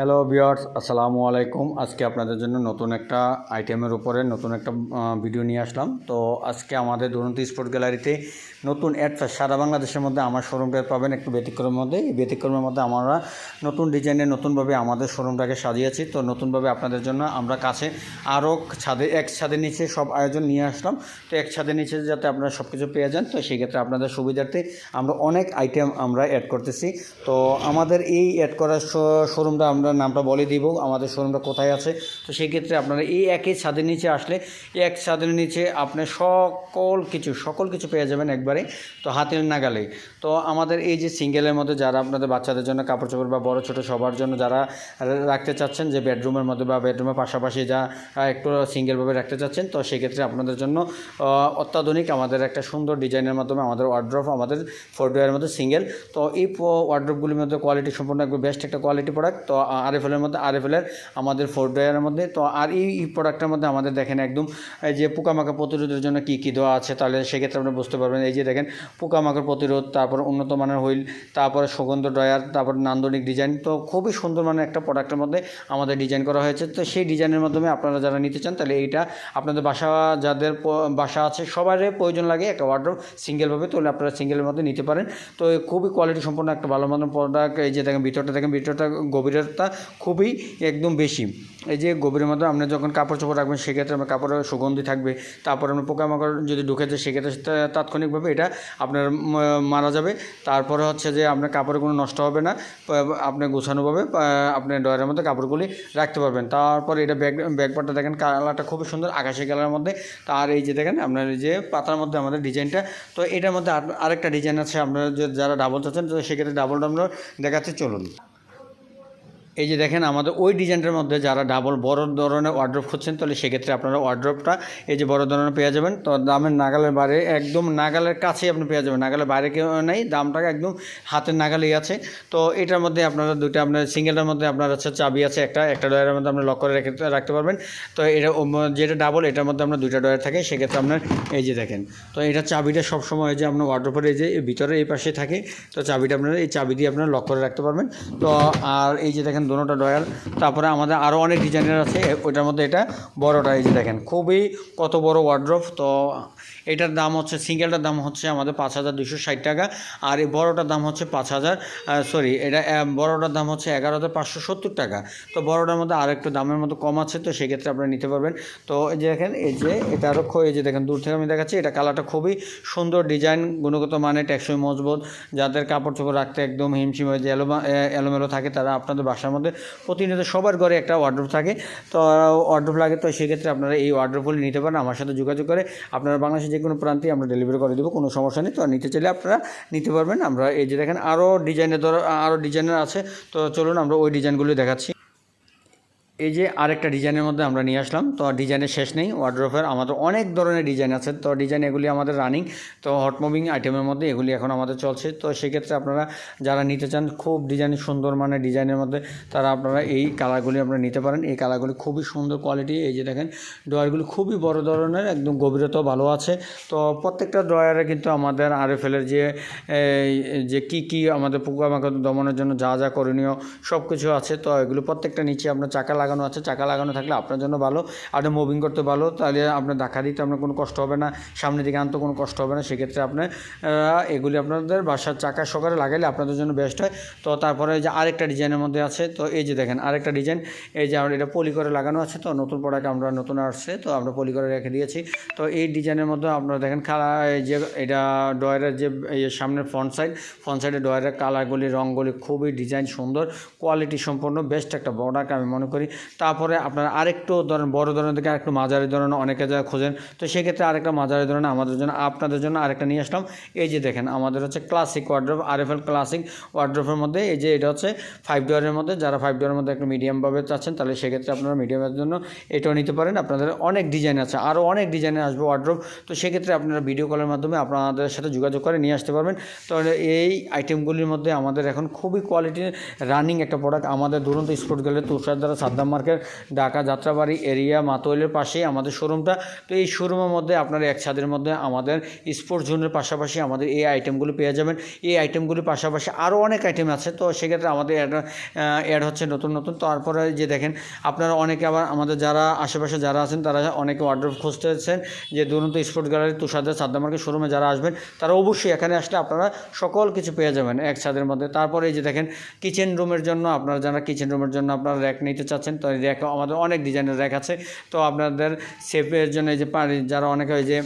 Hello বিয়ার্স আসসালামু আলাইকুম আজকে আপনাদের জন্য নতুন একটা আইটেমের উপরে নতুন একটা ভিডিও নিয়ে আসলাম। তো আজকে আমাদের দুরন্ত স্পোর্ট গ্যালারিতে নতুন অ্যাড সারা বাংলাদেশের মধ্যে আমার শোরুমটা পাবেন একটু ব্যতিক্রমের মধ্যে। এই ব্যতিক্রমের মধ্যে আমরা নতুন ডিজাইনে নতুনভাবে আমাদের শোরুমটাকে সাজিয়েছি। তো নতুনভাবে আপনাদের জন্য আমরা কাছে আরও ছাদে, এক ছাদের নিচে সব আয়োজন নিয়ে আসলাম। তো এক ছাদের নিচে যাতে আপনারা সব কিছু পেয়ে যান, তো সেই ক্ষেত্রে আপনাদের সুবিধার্থে আমরা অনেক আইটেম আমরা অ্যাড করতেছি। তো আমাদের এই অ্যাড করার শোরুমটা আমরা নামটা বলে দিব, আমাদের শোরুমটা কোথায় আছে। তো সেই ক্ষেত্রে আপনারা এই একই ছাদের নিচে আসলে, এই এক ছাদের নিচে আপনি সকল কিছু সকল কিছু পেয়ে যাবেন একবারে, তো হাতের নাগালে। তো আমাদের এই যে সিঙ্গেলের মধ্যে যারা আপনাদের বাচ্চাদের জন্য কাপড় চোপড় বা বড় ছোট সবার জন্য যারা রাখতে চাচ্ছেন, যে বেডরুমের মধ্যে বা বেডরুমের পাশাপাশি যা একটু সিঙ্গেলভাবে রাখতে চাচ্ছেন, তো সেক্ষেত্রে আপনাদের জন্য অত্যাধুনিক আমাদের একটা সুন্দর ডিজাইনের মাধ্যমে আমাদের ওয়ার্ড্রপ আমাদের ফোরডোয়ারের মধ্যে সিঙ্গেল তো এই ওয়ার্ড্রপগুলির মধ্যে কোয়ালিটি সম্পূর্ণ একদম বেস্ট একটা কোয়ালিটি প্রোডাক্ট তো আরএফএলের মধ্যে আরএফএলের আমাদের ফোরডোয়ারের মধ্যে। তো আর এই প্রোডাক্টের মধ্যে আমাদের দেখেন একদম, এই যে পোকামাকড় প্রতিরোধের জন্য কী কী দেওয়া আছে, তাহলে সেক্ষেত্রে আপনি বুঝতে পারবেন। এই যে দেখেন, পোকামাকড় প্রতিরোধ, তারপর উন্নত মানের হুইল, তারপরে সুগন্ধ ড্রয়ার, তারপর নান্দনিক ডিজাইন তো খুবই সুন্দর মানের একটা প্রোডাক্টের মধ্যে আমাদের ডিজাইন করা হয়েছে। তো সেই ডিজাইনের মাধ্যমে আপনারা যারা নিতে চান, তাহলে এইটা আপনাদের বাসা, যাদের বাসা আছে, সবারই প্রয়োজন লাগে একটা ওয়ার্ড্রোব সিঙ্গেলভাবে তাহলে আপনারা সিঙ্গেলের মধ্যে নিতে পারেন। তো খুবই কোয়ালিটি সম্পন্ন একটা ভালো মানের প্রোডাক্ট এই যে দেখেন, ভিতরটা দেখেন, ভিতরটা গভীরতা খুবই একদম বেশি। এই যে গভীরের মধ্যে আপনি যখন কাপড় চোপড় রাখবেন, সেক্ষেত্রে আপনার কাপড়ের সুগন্ধি থাকবে। তারপর আপনার পোকামাকড় যদি ঢুকে যায়, সেক্ষেত্রে তাৎক্ষণিকভাবে এটা আপনার মারা যাবে। তারপরে হচ্ছে যে আপনার কাপড় কোনো নষ্ট হবে না। আপনি গোছানোভাবে আপনি ডয়ারের মধ্যে কাপড়গুলি রাখতে পারবেন। তারপর এটা ব্যাগ ব্যাগপারটা দেখেন, কালারটা খুবই সুন্দর আকাশি কালারের মধ্যে। তার এই যে দেখেন, আপনার এই যে পাতার মধ্যে আমাদের ডিজাইনটা। তো এটার মধ্যে আর- আরেকটা ডিজাইন আছে, আপনারা যারা ডাবল চাচ্ছেন, তো সেক্ষেত্রে ডাবলটা আমরা দেখাচ্ছি, চলুন। এই যে দেখেন আমাদের ওই ডিজাইনটার মধ্যে যারা ডাবল বড় ধরনের ওয়ার্ড্রপ খুঁজছেন, তাহলে সেক্ষেত্রে আপনারা ওয়ার্ড্রপটা এই যে বড় ধরনের পেয়ে যাবেন। তো দামের নাগালের বাইরে, একদম নাগালের কাছেই আপনি পেয়ে যাবেন। নাগালের বাইরে কেউ নেই, দামটা একদম হাতের নাগালেই আছে। তো এটার মধ্যে আপনারা দুইটা, আপনার সিঙ্গেলটার মধ্যে আপনার হচ্ছে চাবি আছে একটা একটা ডয়ারের মধ্যে আপনি লক করে রেখে রাখতে পারবেন। তো এটা যেটা ডাবল এটার মধ্যে আপনার দুইটা ডয়ার থাকে, সেক্ষেত্রে আপনার এই যে দেখেন, তো এটা চাবিটা সবসময় যে আপনার ওয়ার্ড্রপের এই যে ভিতরে এই পাশে থাকে, তো চাবিটা আপনারা, এই চাবি দিয়ে আপনারা লক করে রাখতে পারবেন। তো আর এই যে দেখেন দোনোটা ডয়াল তারপরে আমাদের আরও অনেক ডিজাইনের আছে ওইটার মধ্যে এটা বড়টা এই যে দেখেন, খুবই কত বড় ওয়ার্ড্রপ তো এটার দাম হচ্ছে সিঙ্গেলটার দাম হচ্ছে আমাদের পাঁচ হাজার দুশো ষাট টাকা, আর এই বড়টার দাম হচ্ছে পাঁচ হাজার সরি এটা বড়টার দাম হচ্ছে এগারো হাজার পাঁচশো সত্তর টাকা। তো বড়টার মধ্যে আর একটু দামের মতো কম আছে, তো সেক্ষেত্রে আপনারা নিতে পারবেন। তো এই যে দেখেন, এই যে এটা আরও এই যে দেখেন, দূর থেকে আমি দেখাচ্ছি, এটা কালারটা খুবই সুন্দর ডিজাইন গুণগত মানে টেকসই মজবুত। যাদের কাপড় চোপড় রাখতে একদম হিমশিম হয়ে যে এলোমেলো থাকে, তারা আপনাদের বাসার মধ্যে প্রতিনিয়ত সবার ঘরে একটা ওয়ার্ড্রোপ থাকে। তো ওয়ার্ড্রোপ লাগে, তো সেক্ষেত্রে আপনারা এই ওয়ার্ড্রোপগুলি নিতে পারেন, আমার সাথে যোগাযোগ করে। আপনারা বাংলাদেশের যে কোনো প্রান্তে আমরা ডেলিভারি করে দেবো, কোনো সমস্যা নেই। তো নিতে চাইলে আপনারা নিতে পারবেন। আমরা এই যে দেখেন আরও ডিজাইনের ধরো আরও ডিজাইনের আছে। তো চলুন আমরা ওই ডিজাইনগুলি দেখাচ্ছি। এই যে আরেকটা ডিজাইনের মধ্যে আমরা নিয়ে আসলাম, তো ডিজাইনের শেষ নেই ওয়ার্ড্রোফের আমাদের অনেক ধরনের ডিজাইন আছে, তো ডিজাইন এগুলি আমাদের রানিং তো হট মুভিং আইটেমের মধ্যে এগুলি এখন আমাদের চলছে, তো সেক্ষেত্রে আপনারা যারা নিতে চান, খুব ডিজাইন সুন্দর মানে ডিজাইনের মধ্যে তারা আপনারা এই কালারগুলি আপনারা নিতে পারেন, এই কালারগুলি খুবই সুন্দর কোয়ালিটি এই যে দেখেন, ড্রয়ারগুলি খুবই বড় ধরনের, একদম গভীরতাও ভালো আছে, তো প্রত্যেকটা ড্রয়ারে কিন্তু আমাদের আরএফএলের যে যে কি কি আমাদের পোকামাকড় দমনের জন্য যা যা করণীয় সব কিছু আছে, তো এগুলো প্রত্যেকটা নিচে আপনার চাকা লাগানো আছে, চাকা লাগানো থাকলে আপনার জন্য ভালো। আপনি মুভিং করতে ভালো, তাহলে আপনার দেখা দিতে আপনার কোনো কষ্ট হবে না, সামনের দিকে আনতে কোনো কষ্ট হবে না। সেক্ষেত্রে আপনার এগুলি আপনাদের বাসার চাকা সকালে লাগাইলে আপনাদের জন্য বেস্ট হয়। তো তারপরে যে আরেকটা ডিজাইনের মধ্যে আছে, তো এই যে দেখেন আরেকটা ডিজাইন এই যে আমরা এটা পলি করে লাগানো আছে, তো নতুন প্রোডাক্ট আমরা নতুন আসছে, তো আমরা পলি করে রেখে দিয়েছি। তো এই ডিজাইনের মধ্যে আপনারা দেখেন এই যে এটা ডয়ারের যে সামনের ফ্রন্ট সাইড ফ্রন্ট সাইডে ডয়ারের কালারগুলি রঙগুলি খুবই ডিজাইন সুন্দর কোয়ালিটি সম্পন্ন বেস্ট একটা প্রোডাক্ট আমি মনে করি। তারপরে আপনারা আরেকটু ধরেন বড় ধরনের থেকে আরেকটু মাঝারি ধরনের অনেকে যা খোঁজেন, তো সেক্ষেত্রে আরেকটা মাঝারি ধরনের আমাদের জন্য, আপনাদের জন্য আরেকটা নিয়ে আসলাম। এই যে দেখেন, আমাদের হচ্ছে ক্লাসিক ওয়ার্ড্রোপ আরএফএল ক্লাসিক ওয়ার্ড্রোপের মধ্যে, এই যে এটা হচ্ছে ফাইভ ডোয়ারের মধ্যে, যারা ফাইভ ডোয়ারের মধ্যে একটু মিডিয়ামভাবে চাচ্ছেন, তাহলে সেক্ষেত্রে আপনারা মিডিয়ামের জন্য এটাও নিতে পারেন। আপনাদের অনেক ডিজাইন আছে, আরও অনেক ডিজাইনের আসবে ওয়ার্ড্রোপ তো সেক্ষেত্রে আপনারা ভিডিও কলের মাধ্যমে আপনাদের সাথে যোগাযোগ করে নিয়ে আসতে পারবেন। তো এই আইটেমগুলির মধ্যে আমাদের এখন খুবই কোয়ালিটির রানিং একটা প্রোডাক্ট আমাদের দুরন্ত স্পোর্ট গেলে তুষার দ্বারা সাদ্দাম মার্কেট, ঢাকা যাত্রাবাড়ি এরিয়া, মাতোয়েলের পাশেই আমাদের শোরুমটা। তো এই শোরুমের মধ্যে আপনারা এক ছাদের মধ্যে আমাদের স্পোর্টস জোনের পাশাপাশি আমাদের এই আইটেমগুলো পেয়ে যাবেন। এই আইটেমগুলির পাশাপাশি আরও অনেক আইটেম আছে, তো সেক্ষেত্রে আমাদের অ্যাড অ্যাড হচ্ছে নতুন নতুন। তারপরে যে দেখেন, আপনারা অনেকে আবার আমাদের যারা আশেপাশে যারা আছেন, তারা অনেকে অর্ডার খুঁজতেছেন যে দুরন্ত স্পোর্টস গ্যালারি তুষারদের সাদ্দাম মার্কেট শোরুমে যারা আসবেন, তারা অবশ্যই এখানে আসলে আপনারা সকল কিছু পেয়ে যাবেন এক ছাদের মধ্যে। তারপরে এই যে দেখেন কিচেন রুমের জন্য আপনারা যারা কিচেন রুমের জন্য আপনারা র্যাক নিতে চাচ্ছেন তো র্যাক আমাদের অনেক ডিজাইনের র্যাক আছে। তো আপনাদের সেফের জন্য এই যে পানি, যারা অনেকে ওই যে,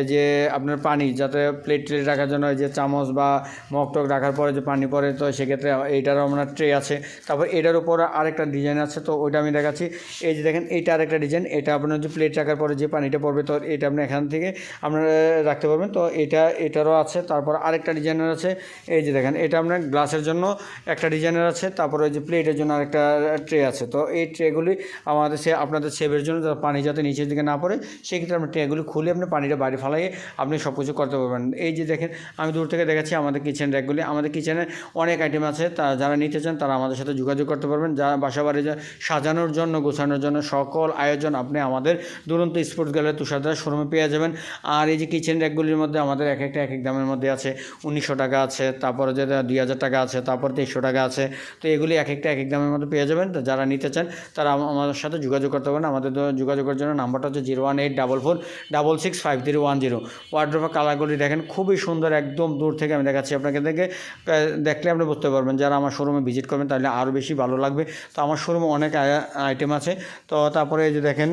এই যে আপনার পানি, যাতে প্লেট ট্লেট রাখার জন্য এই যে চামচ বা মগ টক রাখার পরে যে পানি পড়ে, তো সেক্ষেত্রে এইটারও আপনার ট্রে আছে। তারপর এটার উপর আরেকটা ডিজাইন আছে, তো ওইটা আমি দেখাচ্ছি। এই যে দেখেন, এইটা আরেকটা ডিজাইন এটা আপনার যে প্লেট রাখার পরে যে পানিটা পড়বে, তো এটা আপনি এখান থেকে আপনারা রাখতে পারবেন। তো এটা, এটারও আছে, তারপর আরেকটা ডিজাইনের আছে। এই যে দেখেন, এটা আপনার গ্লাসের জন্য একটা ডিজাইনের আছে, তারপরে ওই যে প্লেটের জন্য আরেকটা ট্রে আছে। তো এই ট্রেগুলি আমাদের সে, আপনাদের সেভের জন্য পানি যাতে নিচের দিকে না পড়ে, সেক্ষেত্রে আপনি ট্রেগুলি খুলে আপনি পানিটা বাইরে ফালাইয়ে আপনি সব কিছু করতে পারবেন। এই যে দেখেন, আমি দূর থেকে দেখাচ্ছি আমাদের কিচেন র্যাকগুলি আমাদের কিচেনে অনেক আইটেম আছে, তা যারা নিতে চান তারা আমাদের সাথে যোগাযোগ করতে পারবেন। যারা বাসা বাড়ি সাজানোর জন্য, গোছানোর জন্য সকল আয়োজন আপনি আমাদের দুরন্ত স্পোর্টস গ্যালারি তুষারদার শোরুমে পেয়ে যাবেন। আর এই যে কিচেন র্যাকগুলির মধ্যে আমাদের এক একটা, এক এক দামের মধ্যে আছে। উনিশশো টাকা আছে, তারপরে যে দুই হাজার টাকা আছে, তারপর তেইশশো টাকা আছে। তো এগুলি এক একটা, এক এক দামের মধ্যে পেয়ে যাবেন। যারা নিতে চান তারা আমাদের সাথে যোগাযোগ করতে পারেন আমাদের যোগাযোগের জন্য নাম্বারটা হচ্ছে zero one eight double four double six five three one zero. ওয়ার্ড্রোপের কালারগুলি দেখেন, খুবই সুন্দর, একদম দূর থেকে আমি দেখাচ্ছি আপনাকে। দেখে দেখলে আপনি বুঝতে পারবেন, যারা আমার শোরুমে ভিজিট করবেন তাহলে আরও বেশি ভালো লাগবে। তো আমার শোরুমে অনেক আইটেম আছে। তো তারপরে এই যে দেখেন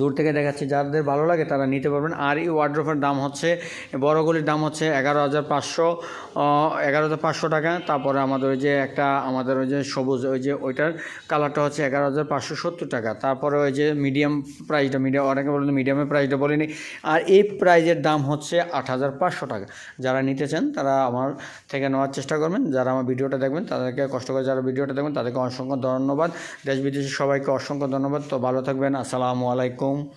দূর থেকে দেখাচ্ছি। যাদের ভালো লাগে তারা নিতে পারবেন। আর এই ওয়ার্ড্রোফের দাম হচ্ছে বড়গুলির দাম হচ্ছে এগারো হাজার পাঁচশো এগারো হাজার পাঁচশো টাকা। তারপরে আমাদের ওই যে একটা, আমাদের ওই যে সবুজ, ওই যে ওইটার কালারটা হচ্ছে এগারো হাজার পাঁচশো সত্তর টাকা। তারপরে ওই যে মিডিয়াম প্রাইসটা মিডিয়াম অনেকে বলেন মিডিয়ামের প্রাইসটা বলিনি। আর এই প্রাইজের দাম হচ্ছে আট হাজার পাঁচশো টাকা। যারা নিতে চান, তারা আমার থেকে নেওয়ার চেষ্টা করবেন। যারা আমার ভিডিওটা দেখবেন, তাদেরকে কষ্ট করে যারা ভিডিওটা দেখবেন, তাদেরকে অসংখ্য ধন্যবাদ। দেশ বিদেশের সবাইকে অসংখ্য ধন্যবাদ। তো ভালো থাকবেন। আসসালামু আলাইকুম। 从